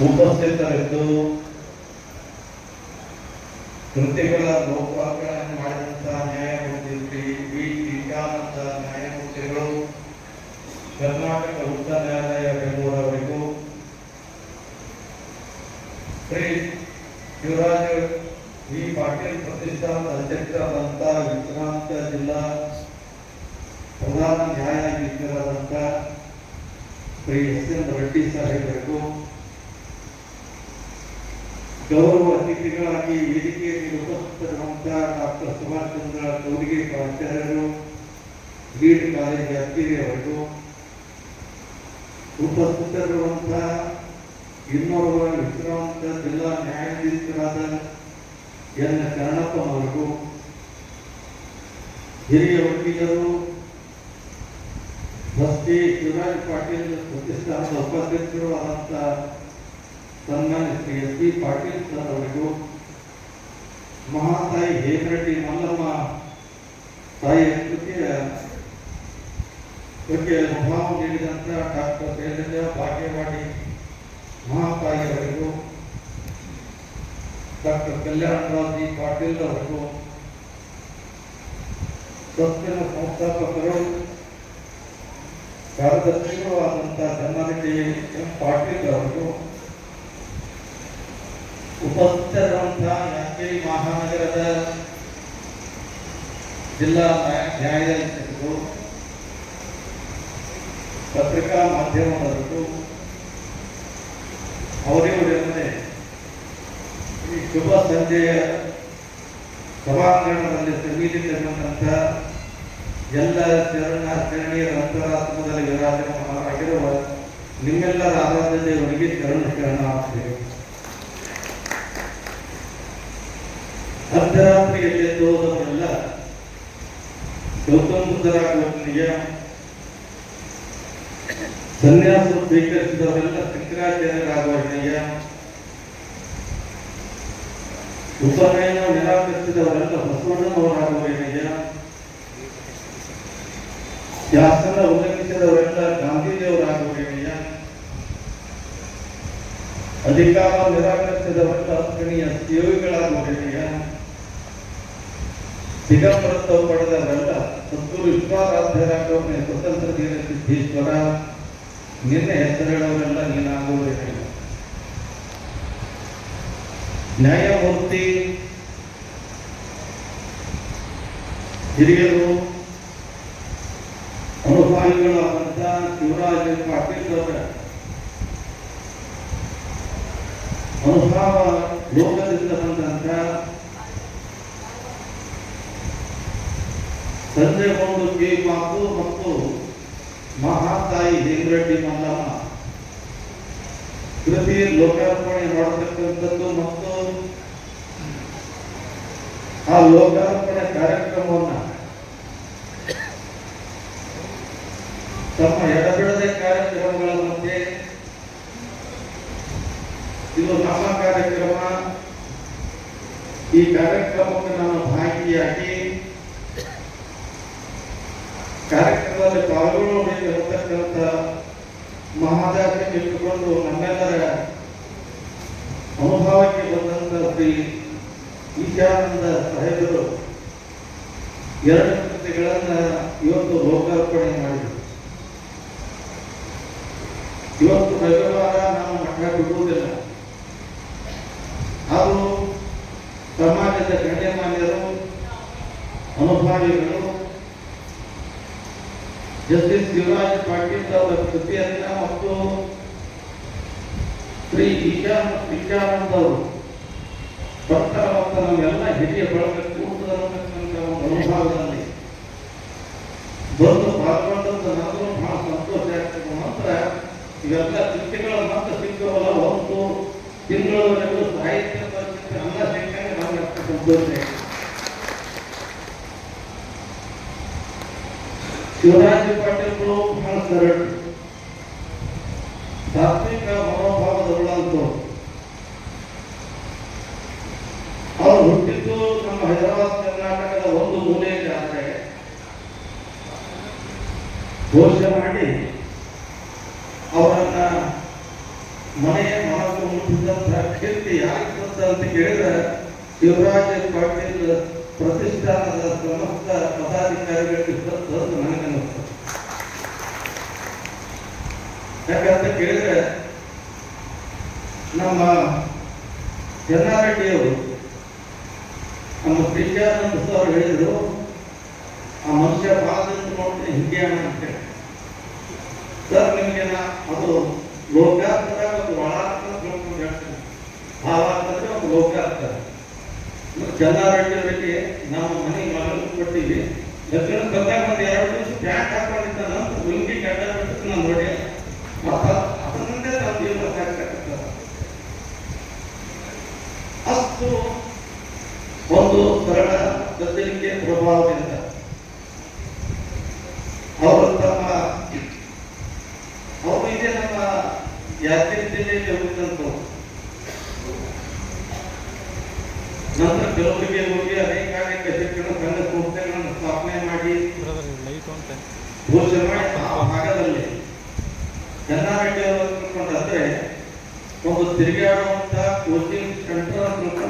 ಉಪಸ್ಥಿತರಿದ್ದು ಕೃತಿಗಳ ಲೋಕಾರ್ಪಣೆ ಮಾಡಿದಂತಹ ನ್ಯಾಯಮೂರ್ತಿ ಶ್ರೀ ವಿ ಟೀಕಾನಂದ ನ್ಯಾಯಮೂರ್ತಿಗಳು ಕರ್ನಾಟಕ ಉಚ್ಚ ನ್ಯಾಯಾಲಯ ಬೆಂಗಳೂರವರಿಗೂ ಶ್ರೀ ಶಿವರಾಜ ವಿ ಪಾಟೀಲ್ ಪ್ರತಿಷ್ಠಾನದ ಅಧ್ಯಕ್ಷರಾದಂತಹ ವಿಶ್ರಾಂತ ಜಿಲ್ಲಾ ಪ್ರಧಾನ ನ್ಯಾಯಾಧೀಶರಾದಂಥ ಶ್ರೀ ಎಸ್ ಎನ್ ರೆಡ್ಡಿ ಸಾಹೇಬರಿಗೂ ಗೌರವ ಅತಿಥಿಗಳಾಗಿ ವೇದಿಕೆಯಲ್ಲಿ ಉಪಸ್ಥಿತರಿರುವಂತಹ ಡಾಕ್ಟರ್ ಸುಭಾಷ್ ಚಂದ್ರ ಗೌರಿಗೆ ಪ್ರಾಚಾರ್ಯರು ಲೀಡ್ ಕಾಲೇಜ್ ಯಾದಗಿರಿ ಅವರಿಗೂ ಉಪಸ್ಥಿತರಿರುವಂತಹ ಇನ್ನೋರ್ವ ವಿಶ್ರಾಂತ ಜಿಲ್ಲಾ ನ್ಯಾಯಾಧೀಶರಾದ ಎನ್ ಶರಣಪ್ಪನವರಿಗೂ ಹಿರಿಯ ವಕೀಲರು ಟ್ರಸ್ಟಿ ಶಿವರಾಜ್ ಪಾಟೀಲ್ ಪ್ರತಿಷ್ಠಾನದ ಉಪಾಧ್ಯಕ್ಷರು ಆದಂಥ ಸನ್ಮಾನ್ಯ Shri S B Patil sir ಅವರಿಗೂ ಮಹಾತಾಯಿ ಹೇಮರೆಡ್ಡಿ ಮಲ್ಲಮ್ಮ ತಾಯಿಯ ಕೃತಿಯ ಬಗ್ಗೆ ಅನುಭವ ನೀಡಿದಂಥ ಡಾಕ್ಟರ್ ಶೈಲಜ ಬಾಗೇವಾಡಿ ಮಹಾತಾಯಿಯವರಿಗೂ ಡಾಕ್ಟರ್ ಕಲ್ಯಾಣರಾವ್ ಜಿ ಪಾಟೀಲ್ ಅವರಿಗೂ ಟ್ರಸ್ಟಿನ ಸಂಸ್ಥಾಪಕರು ಕಾರ್ಯದರ್ಶಿಗಳು ಆದಂಥ ಜನ್ನಾರೆಡ್ಡಿ ಎಂ ಪಾಟೀಲ್ ಅವರಿಗೂ ಉಪಸ್ಥಿತರಿರುವಂತಹ ಯಾದಗಿರಿ ಮಹಾನಗರದ ಜಿಲ್ಲಾ ನ್ಯಾಯಾಧೀಶರು ಪತ್ರಿಕಾ ಮಾಧ್ಯಮದವರು ಅವರಿವರೆಂದರೆ ಈ ಶುಭ ಸಂಜೆಯ ಸಭಾಂಗಣದಲ್ಲಿ ಸನ್ನಿಧಿಸಿರುವಂತಹ ಎಲ್ಲ ಚರಣ ಶರಣೀಯರ ಅಂತರಾತ್ಮದಲ್ಲಿ ವಿರಾಜಮಾನರಾಗಿರುವ ನಿಮ್ಮೆಲ್ಲರ ಆರಾಧ್ಯ ದೇವರಿಗೆ ಶರಣ ಶರಣಾರ್ಥಿಗಳು. ಅರ್ಧರಾತ್ರಿಯಲ್ಲಿ ಹೋದವರೆಲ್ಲ ಗೌತಮ ಬುದ್ಧರಾಗುವನಿಗೆ ಸನ್ಯಾಸ ಸ್ವೀಕರಿಸಿದವರೆಲ್ಲ ಶಂಕರಾಚಾರ್ಯರಾಗುವನಿಗೆ ಉಪನಯನ ನಿರಾಕರಿಸಿದವರೆಲ್ಲ ಬಸವಣ್ಣನವರಾಗುವನಿಗೆ ಶಾಸನ ಉಲ್ಲಂಘಿಸಿದವರೆಲ್ಲ ಗಾಂಧೀಜಿಯವರಾಗುವನಿಗೆ ಅಧಿಕಾರ ನಿರಾಕರಿಸಿದವರೆಲ್ಲ ಅಗ್ರಣೀಯ ಸೇವೆಗಳಾಗುವನಿಗೆ ದಿಗಂಬರತ್ವ ಪಡೆದವರೆಲ್ಲ ಸತ್ತೂರು ವಿಶ್ವಾರಾಧ್ಯರಾಗವನ್ನೇ ಸ್ವತಂತ್ರ ದೀನ ಸಿದ್ದೇಶ್ವರ, ನಿನ್ನ ಹೆಸರುಗಳವರೆಲ್ಲ ನೀನಾಗುವುದೇ ನ್ಯಾಯಮೂರ್ತಿ ಹಿರಿಯರು ಅನುಭಾವಿಗಳಾದಂಥ ಶಿವರಾಜ ಪಾಟೀಲ್ ಅವರ ಅನುಭಾವ ಲೋಕದಿಂದ ಬಂದಂಥ ಸಂಜೆ ಒಂದು ಕೆ ಮಾತು ಮತ್ತು ಮಹಾತಾಯಿ ಹೇಮರೆಡ್ಡಿ ಮಲ್ಲಮ್ಮ. ಕೃತಿ ಲೋಕಾರ್ಪಣೆ ಮಾಡತಕ್ಕಂಥದ್ದು ಮತ್ತು ಆ ಲೋಕಾರ್ಪಣೆ ಕಾರ್ಯಕ್ರಮವನ್ನ ತಮ್ಮ ಎಡಬಿಡದೆ ಕಾರ್ಯಕ್ರಮಗಳ ಮಧ್ಯೆ ಇದು ನಮ್ಮ ಕಾರ್ಯಕ್ರಮ. ಈ ಕಾರ್ಯಕ್ರಮಕ್ಕೆ ನಾನು ಭಾಗಿಯಾಗಿ ಕಾರ್ಯಕ್ರಮದಲ್ಲಿ ಪಾಲ್ಗೊಳ್ಳಬೇಕಿರತಕ್ಕಂಥ ಮಹಾದಾಸೆ ಇಟ್ಟುಕೊಂಡು ನಮ್ಮೆಲ್ಲರ ಅನುಭವಕ್ಕೆ ಬಂದಂತ ಶ್ರೀ ಈಶಾನಂದ ಸಾಹೇಬರು ಎರಡು ಕೃತಿಗಳನ್ನ ಇವತ್ತು ಲೋಕಾರ್ಪಣೆ ಮಾಡಿದರು. ಇವತ್ತು ರವಿವಾರ ನಾವು ಮಠ ಬಿಡುವುದಿಲ್ಲ ಹಾಗೂ ಸಮಾಜದ ಗಣ್ಯಮಾನ್ಯರು, ಅನುಭಾವಿಗಳು ಜಸ್ಟಿಸ್ ಶಿವರಾಜ್ ಪಾಟೀಲ್ ಅವರ ಕೃತಿಯನ್ನ ಮತ್ತು ಶ್ರೀ ಈಶಾನ್ ಈಶಾನಂದ್ ಅವರು ಬರ್ತಾರ ಮತ್ತು ನಮ್ಮೆಲ್ಲ ಹಿರಿಯ ಬಳಗ ಕೂಟದಲ್ಲಿರ್ತಕ್ಕಂಥ ಒಂದು ಅನುಭವದಲ್ಲಿ ಬಂದು ಪಾಲ್ಗೊಂಡಂತ ನನಗೂ ಬಹಳ ಸಂತೋಷ ಆಗ್ತದೆ. ಮಾತ್ರ ಇವೆಲ್ಲ ಕೃತಿಗಳ ಮಾತ್ರ ಸಿಕ್ಕವಲ್ಲ ಒಂದು ತಿಂಗಳವರೆಗೂ ಸಾಹಿತ್ಯ ಪರಿಸ್ಥಿತಿ ಅನ್ನ ಸಿಕ್ಕಂಗೆ ಎಷ್ಟು ಸಂತೋಷ. ಶಿವರಾಜ ಬಹಳ ಧಾರ್ಮಿಕ ಅವರು ಹುಟ್ಟಿದ್ದು ನಮ್ಮ ಹೈದರಾಬಾದ್ ಕರ್ನಾಟಕದ ಒಂದು ಮೂಲೆಯಲ್ಲಿ ಘೋಷಣೆ ಮಾಡಿ ಅವರನ್ನ ಮನೆಯ ಮಾತು ಮುಟ್ಟಿದ್ದಂತಹ ಕೀರ್ತಿ ಅಂತ ಕೇಳಿದ್ರೆ ಶಿವರಾಜ ಪಾಟೀಲ್ ಪ್ರತಿಷ್ಠಾನದ ಸಮಸ್ತ ಪದಾಧಿಕಾರಿಗಳಿಗೆ ಬಂತು ಅಂತ ನನಗೆ ಅನ್ನಿಸ್ತು ಯಾಕಂತ ಕೇಳಿದ್ರೆ ನಮ್ಮ ಜನಾರೆಡ್ಡಿಯವರು ನಮ್ಮ ಪ್ರೀತ್ಯಾನಂದ ಸರ್ ಹೇಳಿದ್ರು, ಆ ಮನುಷ್ಯ ಬಾಳದಿಂದ ನೋಡಿದ್ರೆ ಹಿಂಗೆ ಅಂತ. ಸರ್, ನಿಮಗೆ ಅದು ಲೋಕಾರ್ಥ ಒಂದು ಒಳಾರ್ಥ ಹೇಳ್ತೀನಿ. ಭಾವಾರ್ಥ ಅಂದ್ರೆ ಒಂದು ಲೋಕಾರ್ಥ ಜನಾರೆಡ್ಡಿಯವರಿಗೆ ನಾವು ಮನೆ ಮಗಳು ಕೊಟ್ಟಿವಿ. ಲಕ್ಷಣ ಬಂದಾಗ ಒಂದು ಎರಡು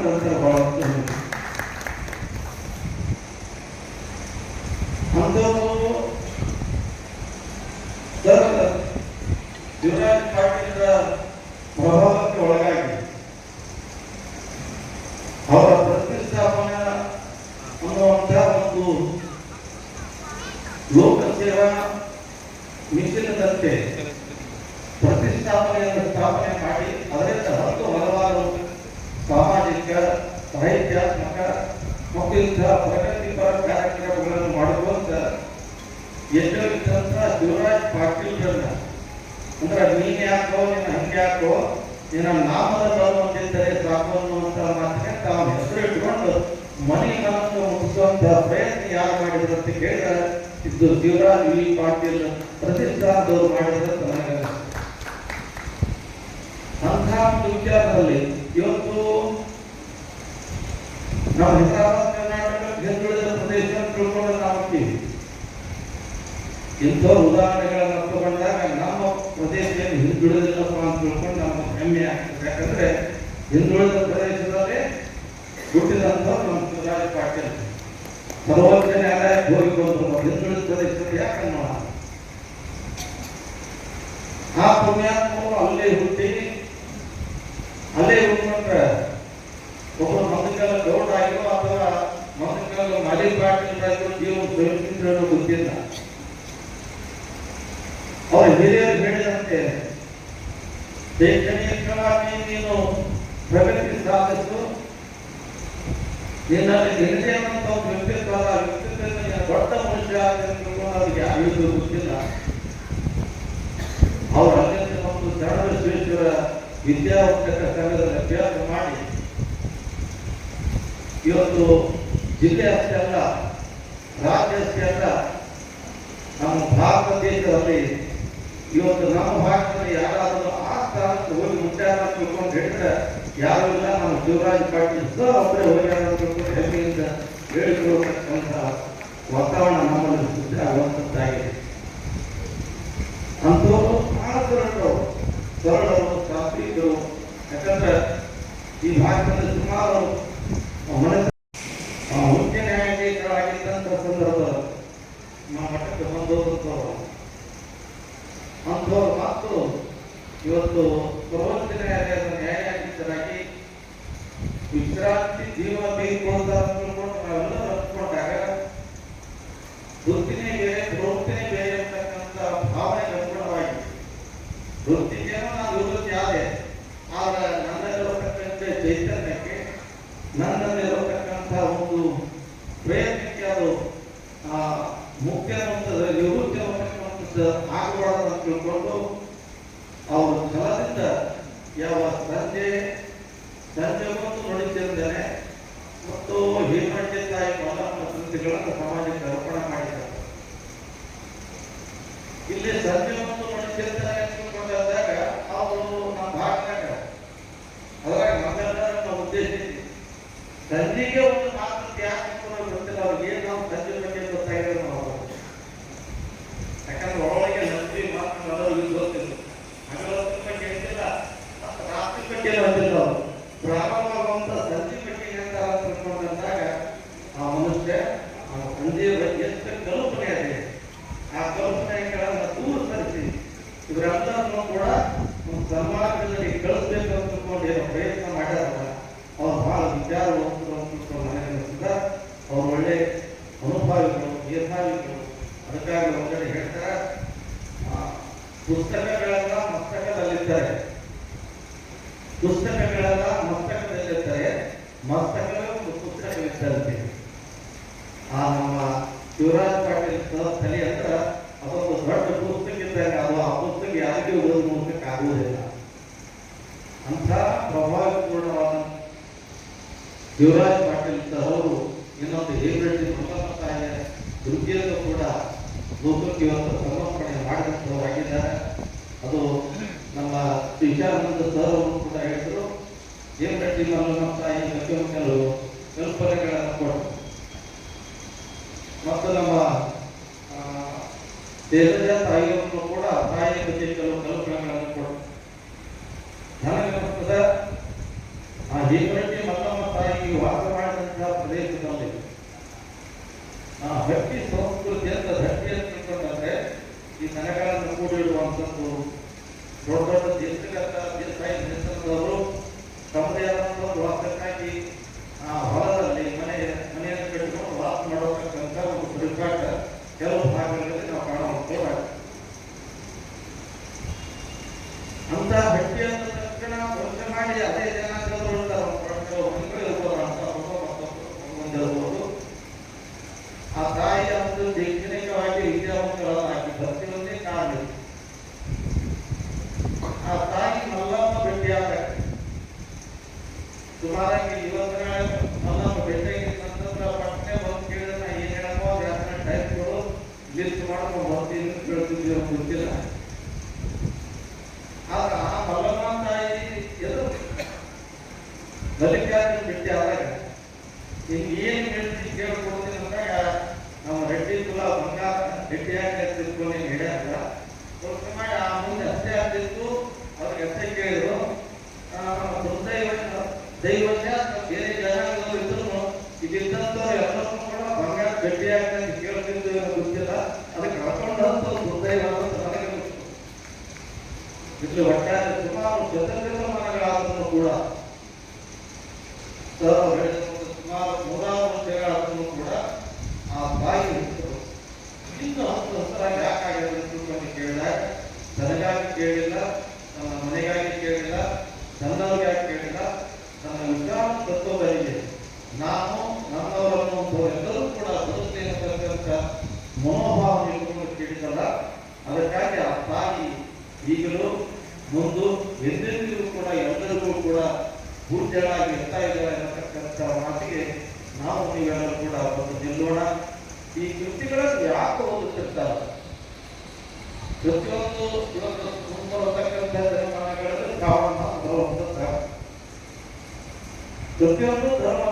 Gracias. ಎಷ್ಟೋ ದೇವರಾಜ್ ಪಾಟೀಲ್ ಪಾಟೀಲ್ರನ್ನ ಅಂದ್ರೆ ನೀನ್ ಯಾಕೋ ನಿನ್ನ ಹಂಗೆ ಯಾಕೋ ನಿನ್ನ ನಾಮದ ಬರುವಂತಿದ್ದರೆ ಸಾಕು ಅನ್ನುವಂತ ಮಾತಿಗೆ ತಾವು ಹೆಸರು ಇಟ್ಕೊಂಡು ಮನೆ ಮನಸ್ಸು ಮುಗಿಸುವಂತ ಪ್ರಯತ್ನ ಯಾರು ಮಾಡಿದ್ರು ಅಂತ ಕೇಳಿದ್ರೆ ಇದು ದೇವರಾಜ್ ವಿ ಪಾಟೀಲ್ ಪ್ರತಿಷ್ಠಾನದವರು ಮಾಡಿದ್ರು ನನಗೆ ಅಂತಹ ಒಂದು ವಿಚಾರದಲ್ಲಿ ಇವತ್ತು ನಮ್ಮ ಹೆಸರಾದ ಕರ್ನಾಟಕ ಹಿಂದುಳಿದ ಪ್ರದೇಶ ತಿಳ್ಕೊಂಡು ನಾವು ಇಂಥ ಉದಾಹರಣೆಗಳನ್ನು ತಗೊಂಡಾಗ ನಮ್ಮ ಪ್ರದೇಶದಲ್ಲಿ ಹಿಂದುಳಿದಿಲ್ಲಪ್ಪ ಅಂತ ತಿಳ್ಕೊಂಡು ನಮ್ಮ ಹೆಮ್ಮೆ ಆಗ್ತದೆ. ಯಾಕಂದ್ರೆ ಹಿಂದುಳಿದ ಪ್ರದೇಶದಲ್ಲಿ ಹುಟ್ಟಿದಂಥವ್ರು ನಮ್ಮ ಸುಧಾರಿ ಪಾಟೀಲ್. ಸರ್ವೋಚ್ಚ ನ್ಯಾಯಾಲಯಕ್ಕೆ ಹಿಂದುಳಿದ ಪ್ರದೇಶದಲ್ಲಿ ಯಾಕೆ ನೋಡ ಆ ಪುಣ್ಯಾತ್ಮರು ಅಲ್ಲೇ ಹುಟ್ಟಿ, ಅಲ್ಲೇ ಹುಟ್ಟಿಕೊಂಡ್ರೆ ಒಬ್ಬರು ಮಂದಕಾಲ ಗೌಡ ಆಗಿರೋ ಅಥವಾ ಮಂದಕಾಲ ಮಲಿ ಪಾಟೀಲ್ ಆಗಿರೋ ಜೀವನ ಬದುಕಿದ್ರು ಗೊತ್ತಿಲ್ಲ. ಅವರ ಹಿರಿಯರು ಹೇಳಿದಂತೆ ಶೈಕ್ಷಣಿಕವಾಗಿ ನೀನು ಪ್ರಗತಿ ಸಾಧಿಸು ನಿನ್ನಲ್ಲಿ ನಿನ್ನದೇ ಒಂದು ವ್ಯಕ್ತಿತ್ವ ದೊಡ್ಡ ಮನುಷ್ಯ ಅವ್ರಿಗೆ ಯಾರಿಗೂ ಗೊತ್ತಿಲ್ಲ. ಅವರು ಅಲ್ಲಿಂದ ಒಂದು ಶರಣ ವಿಶ್ವೇಶ್ವರ ವಿದ್ಯಾವರ್ತಕ ಸಂಘದಲ್ಲಿ ಅಭ್ಯಾಸ ಮಾಡಿ, ಇವತ್ತು ಜಿಲ್ಲೆ ಅಷ್ಟೇ ಅಲ್ಲ, ರಾಜ್ಯ ಅಷ್ಟೇ ಅಲ್ಲ, ನಮ್ಮ ಭಾರತ ದೇಶದಲ್ಲಿ ಇವತ್ತು ನಮ್ಮ ಭಾಗದಲ್ಲಿ ಯಾರಾದರೂ ಆ ಸ್ಥಾನಕ್ಕೆ ಹೋಗಿ ಮುಟ್ಟಾರ ತಿಳ್ಕೊಂಡು ಹೇಳಿದ್ರೆ ಯಾರು ಇಲ್ಲ ನಮ್ಮ ಶಿವರಾಜ್ ಪಾಟೀಲ್ ಸರ್ ಒಬ್ಬರೇ ಹೆಮ್ಮೆಯಿಂದ ಹೇಳಿಕೊಳ್ಳತಕ್ಕಂತಹ ವಾತಾವರಣ ನಮ್ಮಲ್ಲಿ ಸಿದ್ಧ ಆಗುವಂಥದ್ದಾಗಿದೆ ಅಂಥವರು ಬಹಳ ಸರಳರು ಸರಳರು ಸಾತ್ವಿಕರು ಯಾಕಂದ್ರೆ ಈ ಭಾರತದಲ್ಲಿ ಸುಮಾರು ಮನಸ್ಸು ಮುಖ್ಯ ನ್ಯಾಯಾಧೀಶರಾಗಿದ್ದಂಥ ಸಂದರ್ಭದಲ್ಲಿ ನಮ್ಮ ಮಠಕ್ಕೆ ಬಂದವರು ಅಂಥವ್ರು ಮತ್ತು ಇವತ್ತು ಸರ್ವೋಚ್ಚ ನ್ಯಾಯಾಲಯದ ನ್ಯಾಯಾಧೀಶರಾಗಿ ವಿಶ್ರಾಂತಿ ಜೀವನ ಬೇಕು ಅಂತ ತಿಳ್ಕೊಂಡು ನಾವೆಲ್ಲ ರಚಿಕೊಂಡಾಗ ವೃತ್ತಿನೇ ಬೇರೆ ಪ್ರವೃತ್ತಿನೇ ಬೇರೆ ಅಂತಕ್ಕಂಥ ಭಾವನೆ ಅನುಗುಣವಾಗಿ ವೃತ್ತಿಗೇನೋ ನಾನು ನಿವೃತ್ತಿ ಆದೆ ಆದ್ರೆ ನನ್ನಲ್ಲಿರತಕ್ಕಂಥ ಚೈತನ್ಯಕ್ಕೆ ನನ್ನಲ್ಲಿರತಕ್ಕಂಥ ಒಂದು ಪ್ರಯತ್ನಕ್ಕೆ ಅದು ಆ, ಮುಖ್ಯ ಅನ್ನುವಂಥದ್ದು ನಿವೃತ್ತಿ ಅನ್ನುವಂಥದ್ದು ಆಗಬಾರದು ಅಂತ ತಿಳ್ಕೊಂಡು ಅವರು ಛಲದಿಂದ ಯಾವ ತಂದೆ ಹೊತ್ತು ನುಡಿಸಿದ್ದೇನೆ ಮತ್ತು ಹೇಮಂಡೆ ತಾಯಿ ಮೊದಲ ಕೃತಿಗಳನ್ನು ಸಮಾಜಕ್ಕೆ ಅರ್ಪಣೆ ಮಾಡಿದ್ದಾರೆ ಇಲ್ಲಿ ಸಂಜೆ ಹೊತ್ತು ಅಂದಾಗ ಅವರು ನಮ್ಮ ಭಾಗದಾಗ ಅದ್ರಾಗ ನಮ್ಮೆಲ್ಲರ ನಮ್ಮ ಉದ್ದೇಶ ಇದೆ. ಸಂಜೆಗೆ ಒಂದು ಮಾತು ಯಾಕೆ ಗೊತ್ತಿಲ್ಲ, ಅವ್ರಿಗೆ ಏನು ನಾವು ಸಂಜೆ ಬಗ್ಗೆ ಗೊತ್ತಾಗಿರೋ ನಾವು ಯಾಕಂದ್ರೆ ಒಳಗೆ ನಂಬಿ ಮಾತು ಎಲ್ಲರಿಗೂ ಗೊತ್ತಿಲ್ಲ ಹಗಲು ಹೊತ್ತಿನ ಬಗ್ಗೆ ಗೊತ್ತಿಲ್ಲ ಮೇಧಾವಿಗಳು ಅದಕ್ಕಾಗಿ ಒಂದೆಡೆ ಹೇಳ್ತಾರೆ ಆ, ಪುಸ್ತಕಗಳೆಲ್ಲ ಮಸ್ತಕದಲ್ಲಿದ್ದಾರೆ ಪುಸ್ತಕಗಳೆಲ್ಲ ಮಸ್ತಕದಲ್ಲಿರ್ತಾರೆ ಮಸ್ತಕವೇ ಒಂದು ಪುಸ್ತಕವಿದ್ದಂತೆ ಆ ನಮ್ಮ ಶಿವರಾಜ್ ಪಾಟೀಲ್ ಸರ್ ತಲೆ ಅಂದ್ರೆ ಅದೊಂದು ದೊಡ್ಡ ಪುಸ್ತಕ ಇದ್ದಾಗ ಅದು ಆ ಪುಸ್ತಕ ಯಾರಿಗೂ ಓದಿ ಕಾರಣ ಇಲ್ಲ. ಅಂಥ ಪ್ರಭಾವಪೂರ್ಣವಾದ ಯುವರಾಜ್ ಪಾಟೀಲ್ ಅವರು ಇನ್ನೊಂದು ಹೇಮರೆಡ್ಡಿ ಪ್ರಥಮತಾಯ ದುರ್ಗಿಯನ್ನು ಕೂಡ ಲೋಕಕ್ಕೆ ಇವತ್ತು ಸಮರ್ಪಣೆ ಮಾಡಿದಂಥವರಾಗಿದ್ದಾರೆ. ಅದು ನಮ್ಮ ವಿಚಾರಾನಂದ ಸರ್ ಅವರು ಕೂಡ ಹೇಳಿದ್ರು. ಹೇಮರೆಡ್ಡಿ ಮಲ್ಲಮ್ಮತಾಯಿ ಕೆಲವು ಕಲ್ಪನೆಗಳನ್ನು ಕೊಟ್ಟರು. ಮತ್ತು ನಮ್ಮ ದೇಶದ ತಾಯಿಯವರು ಕೂಡ ತಾಯಿಯ ಬಗ್ಗೆ ಕೆಲವು ಕಲ್ಪನೆಗಳನ್ನು ಕೊಟ್ಟರು ನನಗೆ ಅನಿಸ್ತದೆ ಆ ಹೇಮರೆಡ್ಡಿ ಮಲ್ಲಮ್ಮ ತಾಯಿ ವಾಸ ಮಾಡಿದಂತಹ ಪ್ರದೇಶದಲ್ಲಿ ಆ ಭಕ್ತಿ ಸಂಸ್ಕೃತಿ ಅಂತ ಭಕ್ತಿ ಅಂತ ತಿಳ್ಕೊಂಡ್ರೆ ಈ ನನಗಳನ್ನು ಕೂಡಿಡುವಂಥದ್ದು ದೊಡ್ಡ ದೊಡ್ಡ ದೇಶಗತ ದೇಸಾಯಿ ದೇಶದವರು ತಮ್ಮದೇ ಆದಂಥ ಒಂದು ವಾಸಕ್ಕಾಗಿ ಆ ಹೊಲದಲ್ಲಿ ಮನೆ ಮನೆಯನ್ನು ಕಟ್ಟಿಕೊಂಡು ವಾಸ ಮಾಡತಕ್ಕಂಥ ಒಂದು ಪರಿಪಾಠ ಕೆಲವು ಭಾಗಗಳಲ್ಲಿ ನಾವು ಕಾಣಬಹುದು ಅಂತ ಭಕ್ತಿ ಅಂದ ತಕ್ಷಣ ವರ್ಷ ಮಾಡಿ ಅದೇ ಜನಾಂಗದವರು ಇರ್ತಾರೆ ಕೆಲವು ಮನೆಗಳು ಇರ್ಬೋದು ಅಂತ ಒಂದಿರ್ಬೋದು ಆ ತಾಯಿ ಒಂದು ಶೈಕ್ಷಣಿಕವಾಗಿ ವಿದ್ಯಾವಂತರಾಗಿ ಪ್ರತಿಯೊಂದೇ ಕಾರಣ ಆ ತಾಯಿ ಮಲ್ಲಮ್ಮ ಭೇಟಿಯಾದ ಸುಮಾರಾಗಿ ಯುವಕರ ಮಲ್ಲಮ್ಮ ಭೇಟಿಯಾಗಿ ನಂತರ ಪಟ್ಟಣೆ ಬಂದು ಕೇಳಿದ್ರೆ ನಾ ಏನ್ ಹೇಳಪ್ಪ ಯಾಕಂದ್ರೆ ಟೈಪ್ಗಳು ಲಿಸ್ಟ್ ಮಾಡ್ಕೊಂಡು ಬರ್ತೀನಿ ಅಂತ ಕೇಳ್ತಿದ್ವಿ ಅವ್ರಿಗೆ ಗೊತ್ತಿಲ್ಲ ಆಗ ಆ ಮಲ್ಲಮ್ಮ ತಾಯಿ ಎದುರು ಮಲ್ಲಿಕಾರ್ಜುನ ಭೇಟಿ ಆದಾಗ ಹಿಂಗೆ ಏನು ಹೇಳ್ತಿ ಕೇಳ್ಕೊಡ್ತೀನಿ ಅಂದಾಗ ನಮ್ಮ ರೆಡ್ಡಿ ಕುಲ ಬಂಗಾರ ಭೇಟಿಯಾಗಿ ತಿಳ್ಕೊಂಡು ಹೇಳ್ಯಾರ ಸ್ವಲ್ಪ ಮಾಡಿ ಆ ಮುಂದೆ ಅಷ್ಟೇ ಆಗ್ತಿತ್ತು ಅವ್ರಿಗೆ ಅಷ್ಟೇ ಕೇಳಿದ್ರು ಆ, ನಮ್ಮ ದುರ್ದೈವ ದೈವಜ್ಞ ಅಥವಾ ಬೇರೆ ಜನಾಂಗದವರು ಇದ್ರು ಇದಿದ್ದಂಥವ್ರು ಎಲ್ಲರೂ ಕೂಡ ಭೇಟಿಯಾಗಿ ಅಂತ ಕೇಳ್ತಿದ್ದು ಗೊತ್ತಿಲ್ಲ ಅದಕ್ಕೆ ಅಂತ ಅಂತ ನನಗೆ ಗೊತ್ತು ಇಲ್ಲಿ ಒಟ್ಟಾರೆ ಸುಮಾರು ಶತಶತಮಾನಗಳಾದರೂ ಕೂಡ ಸುಮಾರು ನೂರಾರು ವರ್ಷಗಳಾದರೂ ಕೂಡ ಆ ಬಾಯಿ ಇರ್ತದೆ. ಇನ್ನು ಹತ್ತು ಯಾಕಾಗಿದೆ ಅಂತ ತಿಳ್ಕೊಂಡು ಕೇಳಿದಾಗ ಕೇಳಿಲ್ಲ ಮನೆಗಾಗಿ ಕೇಳಿಲ್ಲ ನನ್ನವ್ರಿಗಾಗಿ ಕೇಳಿಲ್ಲ ನನ್ನ ವಿಚಾರ ತತ್ವಗಳಿಗೆ ನಾನು ನನ್ನವರನ್ನು ಎಲ್ಲರೂ ಕೂಡ ಬದುಕಲಿ ಅಂತಕ್ಕಂಥ ಮನೋಭಾವ ಇಟ್ಕೊಂಡು ಕೇಳಿದಲ್ಲ, ಅದಕ್ಕಾಗಿ ಆ ತಾಯಿ ಈಗಲೂ ಮುಂದು ಎಂದೆಂದಿಗೂ ಕೂಡ ಎಲ್ಲರಿಗೂ ಕೂಡ ಪೂಜ್ಯರಾಗಿ ಇರ್ತಾ ಇದ್ದಾರೆ ಅನ್ನತಕ್ಕಂಥ ಮಾತಿಗೆ ನಾವು ನೀವೆಲ್ಲರೂ ಕೂಡ ಬಂದು ನಿಲ್ಲೋಣ ಈ ಕೃತಿಗಳನ್ನು ಯಾಕೆ ಓದುತ್ತಿರ್ತಾರೆ ಪ್ರತಿಯೊಂದು ಇವತ್ತು ಕಾರಣ ಬರುವಂತ ಕಾರಣ. ಪ್ರತಿಯೊಂದು ಪ್ರತಿಯೊಂದು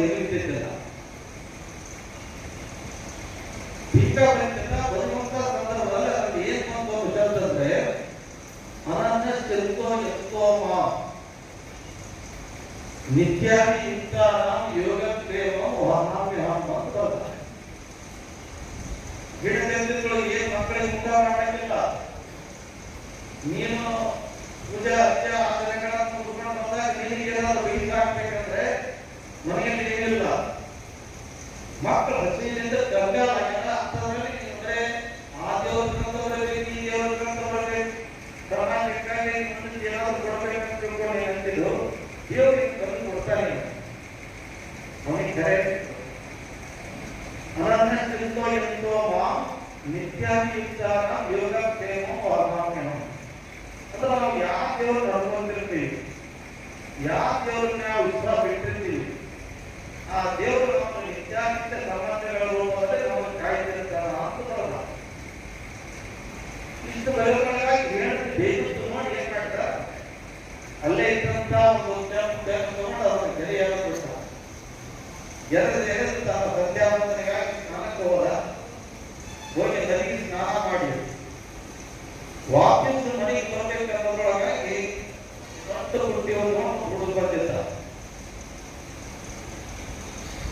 ಮನೆಯಲ್ಲಿ ಸ್ವಲ್ಪ ಏನೂ ಇದ್ದಿದ್ದಿಲ್ಲ ಟೀಕಾ ಬರೆದಿದ್ದ ಸಂದರ್ಭದಲ್ಲಿ ಅಲ್ಲಿ ಏನ್ ಬಂತು ಅಂತ ಹೇಳ್ತಂದ್ರೆ ಅನನ್ಯ ಎಷ್ಟೋ ಎಷ್ಟೋ ಮಾ. ನಿತ್ಯಾನಿ ಯುಕ್ತಾನಾಂ ಯೋಗ ಪ್ರೇಮಂ ವಹಾಮ್ಯಹಂ ಅಂತ. ಗಿಡಗಂಟಿಗಳು ಏನ್ ಮಕ್ಕಳಿಗೆ ಊಟ ಮಾಡಂಗಿಲ್ಲ ನೀನು ಪೂಜಾ ಅರ್ಚೆ ಆಚರಣೆಗಳನ್ನು ಮುಗಿಸ್ಕೊಂಡು ಬಂದಾಗ ನಿನಗೆ ಏನಾದ್ರು ಆಗ್ಬೇಕಂದ್ರೆ ಮನೆಯಲ್ಲಿ ಏನಿಲ್ಲ ಬರೇ ಆ ದೇವ್ರ ಗ್ರಂಥ ಬರಬೇಕು ಈ ದೇವ್ರ ಗ್ರಂಥ ಅವನಿಗೆ ಕರೆ ಮಾಂ ನಿತ್ಯಾನಿಯುಕ್ತಾನ ಯೋಗ, ಪ್ರೇಮ ವಾಮಾಮ್ಯಂ ಅಥವಾ ನಾವು ಯಾವ ದೇವರು ನಡ್ಕೊಂತಿರ್ತೀವಿ ಯಾವ ದೇವ್ರನ್ನ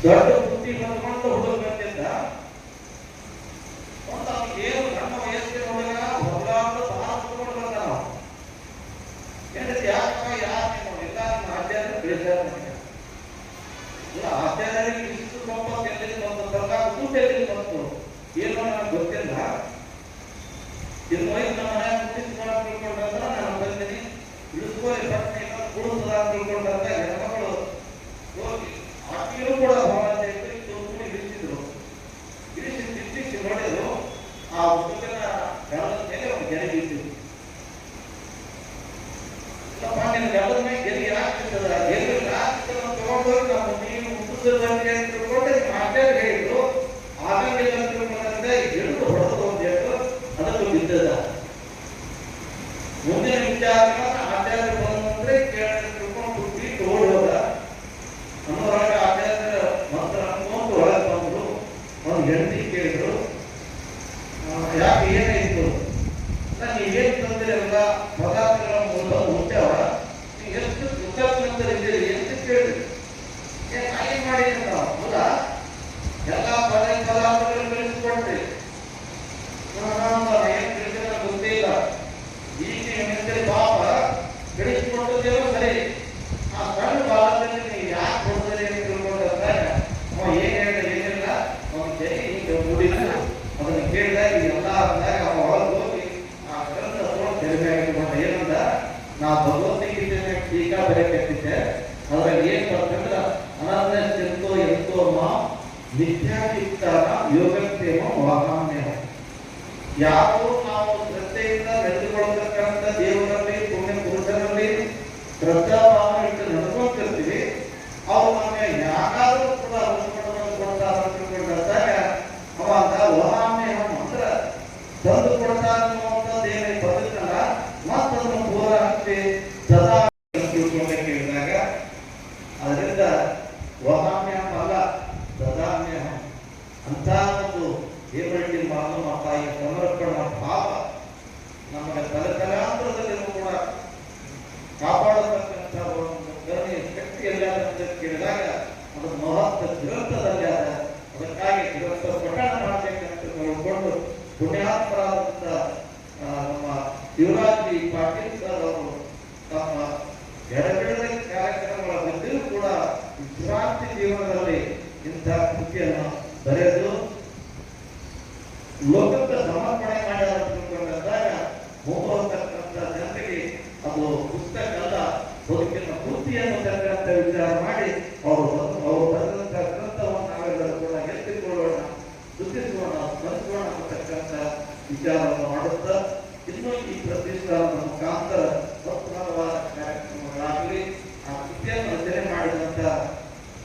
দরজা উঠতেই হনুমান তো হতো ಜಗದ ಮೇಲೆ ಗೆಲ್ಲಿ ರಾಜ್ಯದ ಎಲ್ಲಿ ರಾಜ್ಯವನ್ನು ತಗೊಂಡು ನಮ್ಮ ನೀನು ಹುಟ್ಟಿಸಿರುವಂತೆ Pero ¿qué Gracias.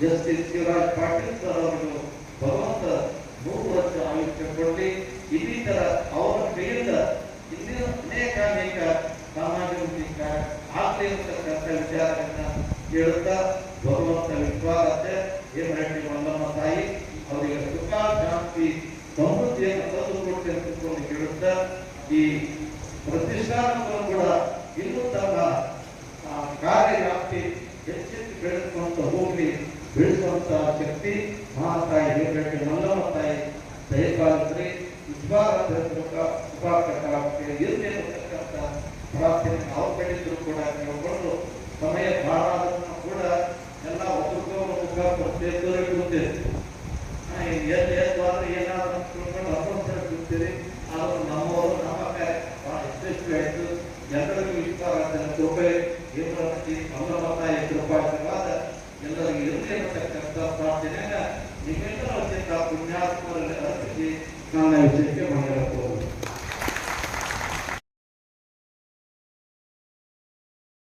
Justice Shivaraj Patil sir ಅವರು ಭಗವಂತ ಮೂರು ವರ್ಷ ಆಯುಷ್ಯ ಕೊಡಲಿ ಇನ್ನಿತರ ಅವರ ಕೈಯಿಂದ ಇಂದಿನ ಅನೇಕ ಅನೇಕ ಸಾಮಾಜಿಕ ಆಗ್ಲಿ ಅಂತಕ್ಕಂಥ ವಿಚಾರಗಳನ್ನ ಹೇಳುತ್ತಾ ಭಗವಂತ ವಿಶ್ವಾಸತೆ ಹೇಮರೆಡ್ಡಿ ಮಲ್ಲಮ್ಮ ತಾಯಿ? ಅವರಿಗೆ ಸುಖ, ಶಾಂತಿ, ಸಮೃದ್ಧಿಯನ್ನು ತಂದು ಕೊಟ್ಟೆ ಅಂತಕೊಂಡು ಹೇಳುತ್ತಾ ಈ ಪ್ರತಿಷ್ಠಾನವನ್ನು ಕೂಡ ಇನ್ನೂ ತಮ್ಮ ಕಾರ್ಯವ್ಯಾಪ್ತಿ ಹೆಚ್ಚೆಚ್ಚು ಬೆಳೆದುಕೊಂಡು ಹೋಗಲಿ ಬೆಳೆಸುವಂತಹ ಶಕ್ತಿ ಮಹಾತಾಯಿ ದೇವರಿಗೆ ಮಲ್ಲಮತಾಯಿ ದಯಪಾಲಿಸಿ ವಿಶ್ವಾಸ ಉಪಾಕಟ ಇರಬೇಕಂತಕ್ಕಂಥ ಪ್ರಾರ್ಥನೆ